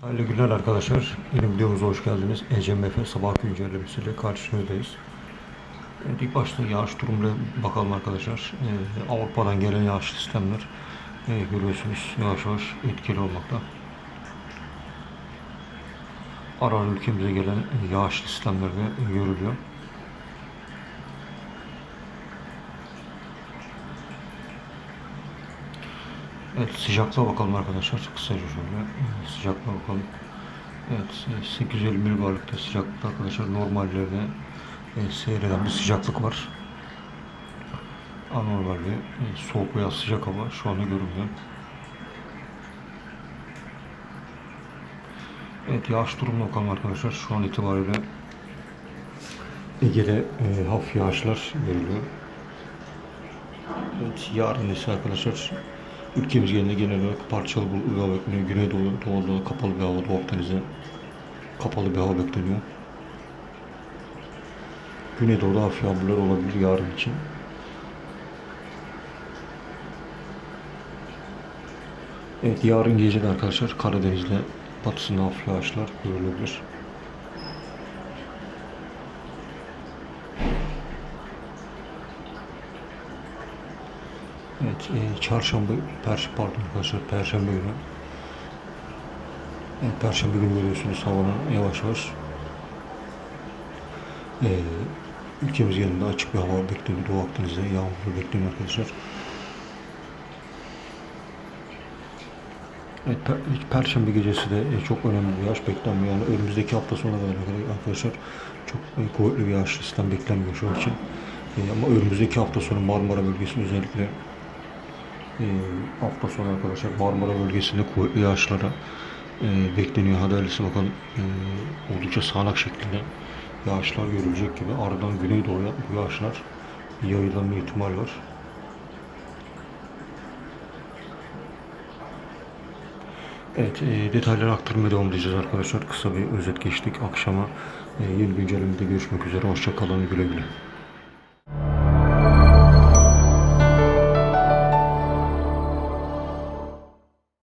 Hayırlı günler arkadaşlar. Yeni videomuza hoş geldiniz. ECMF sabah güncellemesiyle karşınızdayız. Evet, ilk başta yağış durumuna bakalım arkadaşlar. Ee, Avrupa'dan gelen yağış sistemler e, görüyorsunuz yavaş yavaş etkili olmakta. Ara ara ülkemize gelen yağış sistemleri de görülüyor. Evet sıcaklığa bakalım arkadaşlar. Kısaca şöyle sıcaklığa bakalım. Evet e, 850 milibarlıkta sıcaklıkta arkadaşlar normallerine e, seyreden bir sıcaklık var. Anormal bir e, soğuk veya sıcak hava şu anda görünmüyor. Evet yağış durumuna bakalım arkadaşlar. Şu an itibariyle Ege'de e, hafif yağışlar veriliyor. Evet yarın ise arkadaşlar ülkemiz genelinde genel olarak parçalı bulutlu bir hava bekleniyor. Güneydoğu, Doğu'da kapalı bir hava, Doğu Akdeniz'de kapalı bir hava bekleniyor. Güneydoğu'da hafif yağmurlar olabilir yarın için. Evet yarın gece de arkadaşlar Karadeniz'de batısında hafif yağışlar görülebilir. Evet, e, çarşamba, perş, pardon arkadaşlar, perşembe günü. Evet, perşembe günü görüyorsunuz havanın yavaş yavaş e, ülkemiz genelinde açık bir hava bekleniyor. Doğu Akdeniz'de yağmur bekleniyor arkadaşlar. Evet, per, Perşembe gecesi de e, çok önemli bir yağış beklenmiyor. Yani önümüzdeki hafta sonuna kadar arkadaşlar çok e, kuvvetli bir yağış sistem beklenmiyor şu an için. E, ama önümüzdeki hafta sonu Marmara bölgesi özellikle e, hafta sonu arkadaşlar Marmara bölgesinde kuvvetli yağışlara e, bekleniyor. Haberlisi bakalım e, oldukça sağanak şeklinde yağışlar görülecek gibi. Ardından Güneydoğu'ya bu yağışlar yayılma ihtimal var. Evet, e, detayları aktarmaya devam edeceğiz arkadaşlar. Kısa bir özet geçtik. Akşama e, yeni güncellemede görüşmek üzere. Hoşça kalın, güle güle.